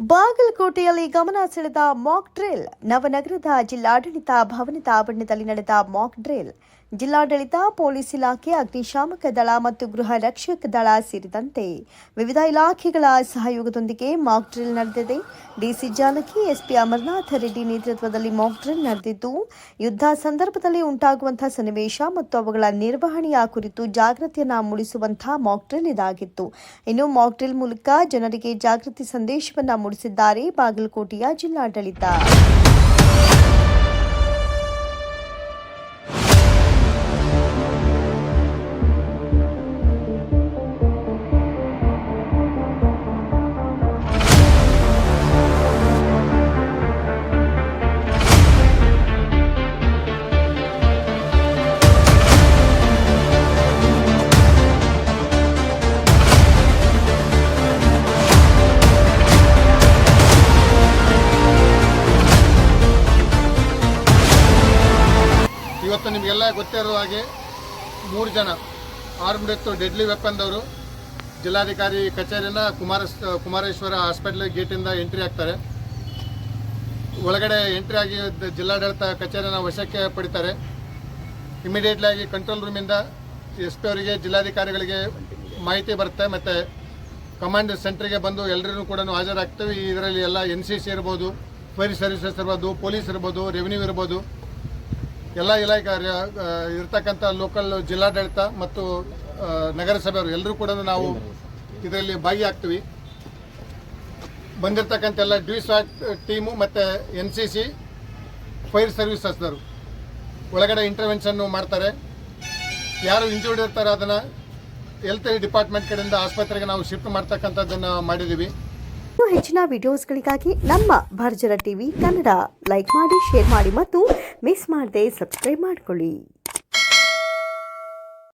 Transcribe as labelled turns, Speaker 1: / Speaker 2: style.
Speaker 1: ಬಾಗಲಕೋಟೆಯಲ್ಲಿ ಗಮನ ಸೆಳೆದ ಮಾಕ್ ಡ್ರಿಲ್ ನವನಗರದ ಜಿಲ್ಲಾಡಳಿತ ಭವನದ ಆವರಣದಲ್ಲಿ ನಡೆದ ಮಾಕ್ ಡ್ರಿಲ್ ಜಿಲ್ಲಾಡಳಿತ, ಪೊಲೀಸ್ ಇಲಾಖೆ, ಅಗ್ನಿಶಾಮಕ ದಳ ಮತ್ತು ಗೃಹ ರಕ್ಷಕ ದಳ ಸೇರಿದಂತೆ ವಿವಿಧ ಇಲಾಖೆಗಳ ಸಹಯೋಗದೊಂದಿಗೆ ಮಾಕ್ ಡ್ರಿಲ್ ನಡೆದಿದೆ. ಡಿಸಿ ಜಾನಕಿ, ಎಸ್ಪಿ ಅಮರನಾಥ ರೆಡ್ಡಿ ನೇತೃತ್ವದಲ್ಲಿ ಮಾಕ್ ಡ್ರಿಲ್ ನಡೆದಿದ್ದು, ಯುದ್ಧ ಸಂದರ್ಭದಲ್ಲಿ ಉಂಟಾಗುವಂತಹ ಸನ್ನಿವೇಶ ಮತ್ತು ಅವುಗಳ ನಿರ್ವಹಣೆಯ ಕುರಿತು ಜಾಗೃತಿಯನ್ನು ಮೂಡಿಸುವಂತಹ ಮಾಕ್ ಡ್ರಿಲ್ ಇದಾಗಿತ್ತು. ಇನ್ನು ಮಾಕ್ ಡ್ರಿಲ್ ಮೂಲಕ ಜನರಿಗೆ ಜಾಗೃತಿ ಸಂದೇಶವನ್ನು ಮೂಡಿಸಿದ್ದಾರೆ ಬಾಗಲಕೋಟೆಯ ಜಿಲ್ಲಾಡಳಿತ.
Speaker 2: ಇವತ್ತು ನಿಮಗೆಲ್ಲ ಗೊತ್ತಿರೋ ಹಾಗೆ ಮೂರು ಜನ. ಆರ್ಮ್ಡ್ ಎತ್ತು ಡೆಡ್ಲಿ ವೆಪನ್ದವರು ಜಿಲ್ಲಾಧಿಕಾರಿ ಕಚೇರಿನ ಕುಮಾರ ಕುಮಾರೇಶ್ವರ ಹಾಸ್ಪಿಟ್ಲ್ ಗೇಟಿಂದ ಎಂಟ್ರಿ ಆಗ್ತಾರೆ. ಒಳಗಡೆ ಎಂಟ್ರಿ ಆಗಿ ಜಿಲ್ಲಾಡಳಿತ ಕಚೇರಿನ ವಶಕ್ಕೆ ಪಡಿತಾರೆ. ಇಮಿಡಿಯೇಟ್ಲಿ ಆಗಿ ಕಂಟ್ರೋಲ್ ರೂಮಿಂದ ಎಸ್ ಪಿ ಅವರಿಗೆ, ಜಿಲ್ಲಾಧಿಕಾರಿಗಳಿಗೆ ಮಾಹಿತಿ ಬರುತ್ತೆ. ಮತ್ತು ಕಮಾಂಡ್ ಸೆಂಟ್ರಿಗೆ ಬಂದು ಎಲ್ಲರೂ ಕೂಡ ಹಾಜರಾಗ್ತೀವಿ. ಇದರಲ್ಲಿ ಎಲ್ಲ ಎನ್ ಸಿ ಸಿ ಇರ್ಬೋದು ಫೈರ್ ಸರ್ವಿಸಸ್ ಇರ್ಬೋದು ಪೊಲೀಸ್ ಇರ್ಬೋದು ರೆವಿನ್ಯೂ ಇರ್ಬೋದು. ಎಲ್ಲ ಇಲಾಖೆ ಇರ್ತಕ್ಕಂಥ ಲೋಕಲ್ ಜಿಲ್ಲಾಡಳಿತ ಮತ್ತು ನಗರಸಭೆಯವರು ಎಲ್ಲರೂ ಕೂಡ ನಾವು ಇದರಲ್ಲಿ ಭಾಗಿಯಾಗ್ತೀವಿ. ಬಂದಿರತಕ್ಕಂಥ ಎಲ್ಲ ಡಿ ಸ್ವಾಟ್ ಟೀಮು ಮತ್ತು ಎನ್ ಸಿ ಸಿ ಫೈರ್ ಸರ್ವಿಸಸ್ನವರು ಒಳಗಡೆ ಇಂಟರ್ವೆನ್ಷನ್ನು ಮಾಡ್ತಾರೆ. ಯಾರು ಇಂಜೂರ್ಡ್ ಇರ್ತಾರೆ ಅದನ್ನು ಹೆಲ್ತ್ ಡಿಪಾರ್ಟ್ಮೆಂಟ್ ಕಡೆಯಿಂದ ಆಸ್ಪತ್ರೆಗೆ ನಾವು ಶಿಫ್ಟ್ ಮಾಡ್ತಕ್ಕಂಥದ್ದನ್ನು ಮಾಡಿದ್ದೀವಿ.
Speaker 1: ಇನ್ನು ಹೆಚ್ಚಿನ ವಿಡಿಯೋಸ್ಗಳಿಗಾಗಿ ನಮ್ಮ ಭರ್ಜರ ಟಿವಿ ಕನ್ನಡ ಲೈಕ್ ಮಾಡಿ, ಶೇರ್ ಮಾಡಿ ಮತ್ತು ಮಿಸ್ ಮಾಡದೆ ಸಬ್ಸ್ಕ್ರೈಬ್ ಮಾಡಿಕೊಳ್ಳಿ.